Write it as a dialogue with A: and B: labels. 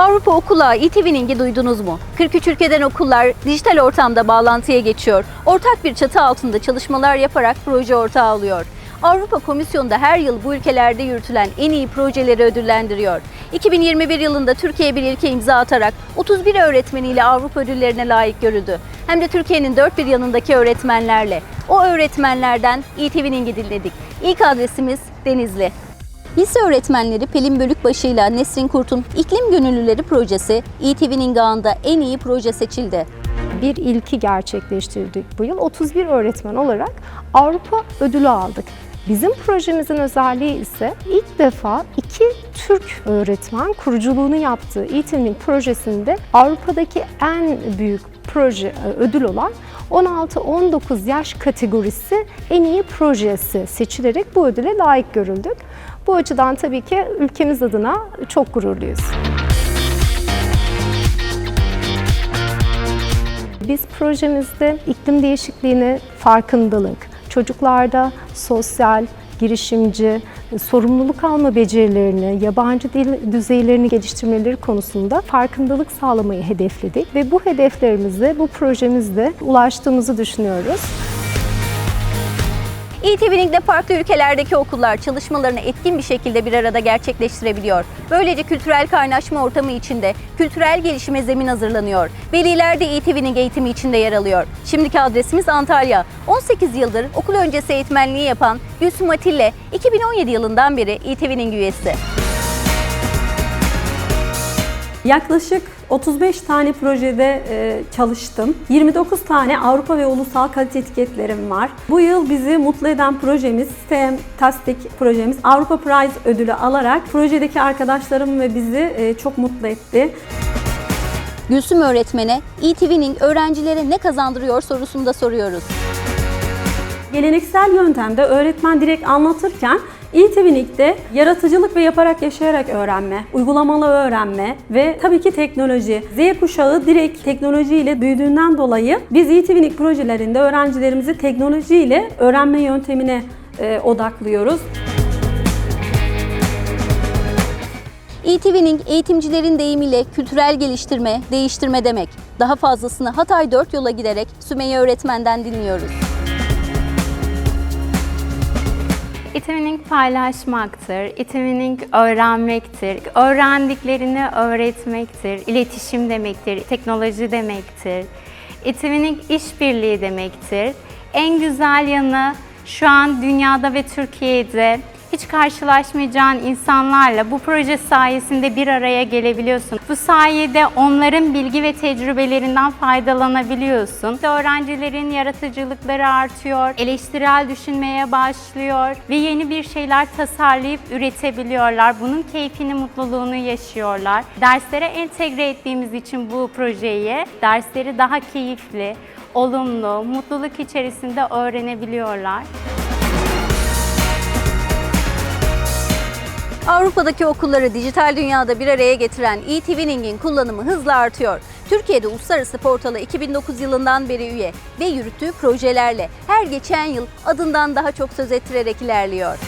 A: Avrupa Okula e-Twinning'i duydunuz mu? 43 ülkeden okullar dijital ortamda bağlantıya geçiyor. Ortak bir çatı altında çalışmalar yaparak proje ortağı oluyor. Avrupa Komisyonu da her yıl bu ülkelerde yürütülen en iyi projeleri ödüllendiriyor. 2021 yılında Türkiye bir ilke imza atarak 31 öğretmeniyle Avrupa ödüllerine layık görüldü. Hem de Türkiye'nin dört bir yanındaki öğretmenlerle. O öğretmenlerden e-Twinning'i dinledik. İlk adresimiz Denizli. Lise öğretmenleri Pelin Bölükbaşı ile Nesrin Kurt'un İklim Gönüllüleri projesi e-Twinning ağında en iyi proje seçildi.
B: bir ilki gerçekleştirdik bu yıl. 31 öğretmen olarak Avrupa ödülü aldık. Bizim projemizin özelliği ise ilk defa iki Türk öğretmen kuruculuğunu yaptığı e-Teaming projesinde Avrupa'daki en büyük proje e, ödül olan 16-19 yaş kategorisi en iyi projesi seçilerek bu ödüle layık görüldük. Bu açıdan tabii ki ülkemiz adına çok gururluyuz. Biz projemizde iklim değişikliğine farkındalık, çocuklarda sosyal, girişimci, sorumluluk alma becerilerini, yabancı dil düzeylerini geliştirmeleri konusunda farkındalık sağlamayı hedefledik ve bu hedeflerimize bu projemizde ulaştığımızı düşünüyoruz.
A: E-Twinning'de farklı ülkelerdeki okullar çalışmalarını etkin bir şekilde bir arada gerçekleştirebiliyor. Böylece kültürel kaynaşma ortamı içinde kültürel gelişime zemin hazırlanıyor. Veliler de e-Twinning eğitimi içinde yer alıyor. Şimdiki adresimiz Antalya. 18 yıldır okul öncesi eğitmenliği yapan Gülsüm Atille 2017 yılından beri e-Twinning üyesi.
C: Yaklaşık 35 tane projede e, çalıştım. 29 tane Avrupa ve ulusal kalite etiketlerim var. Bu yıl bizi mutlu eden projemiz, STEM Tastik projemiz Avrupa Prize ödülü alarak projedeki arkadaşlarım ve bizi e, çok mutlu etti.
A: Gülsüm öğretmene e-Twinning öğrencilere ne kazandırıyor sorusunu da soruyoruz.
C: Geleneksel yöntemde öğretmen direkt anlatırken e-Twinning'de yaratıcılık ve yaparak yaşayarak öğrenme, uygulamalı öğrenme ve tabii ki teknoloji. Z kuşağı direkt teknolojiyle büyüdüğünden dolayı biz e-Twinning projelerinde öğrencilerimizi teknolojiyle öğrenme yöntemine e, odaklıyoruz.
A: E-Twinning eğitimcilerin deyimiyle kültürel geliştirme, değiştirme demek. Daha fazlasını Hatay 4 yola giderek Sümeyye öğretmenden dinliyoruz.
D: İTV'nin paylaşmaktır, İTV'nin öğrenmektir, öğrendiklerini öğretmektir, iletişim demektir, teknoloji demektir, İTV'nin işbirliği demektir. En güzel yanı şu an dünyada ve Türkiye'de hiç karşılaşmayacağın insanlarla bu proje sayesinde bir araya gelebiliyorsun. Bu sayede onların bilgi ve tecrübelerinden faydalanabiliyorsun. İşte öğrencilerin yaratıcılıkları artıyor, eleştirel düşünmeye başlıyor ve yeni bir şeyler tasarlayıp üretebiliyorlar. Bunun keyfini, mutluluğunu yaşıyorlar. Derslere entegre ettiğimiz için bu projeyi dersleri daha keyifli, olumlu, mutluluk içerisinde öğrenebiliyorlar.
A: Avrupa'daki okulları dijital dünyada bir araya getiren e-Twinning'in kullanımı hızla artıyor. Türkiye'de uluslararası portalı 2009 yılından beri üye ve yürüttüğü projelerle her geçen yıl adından daha çok söz ettirerek ilerliyor.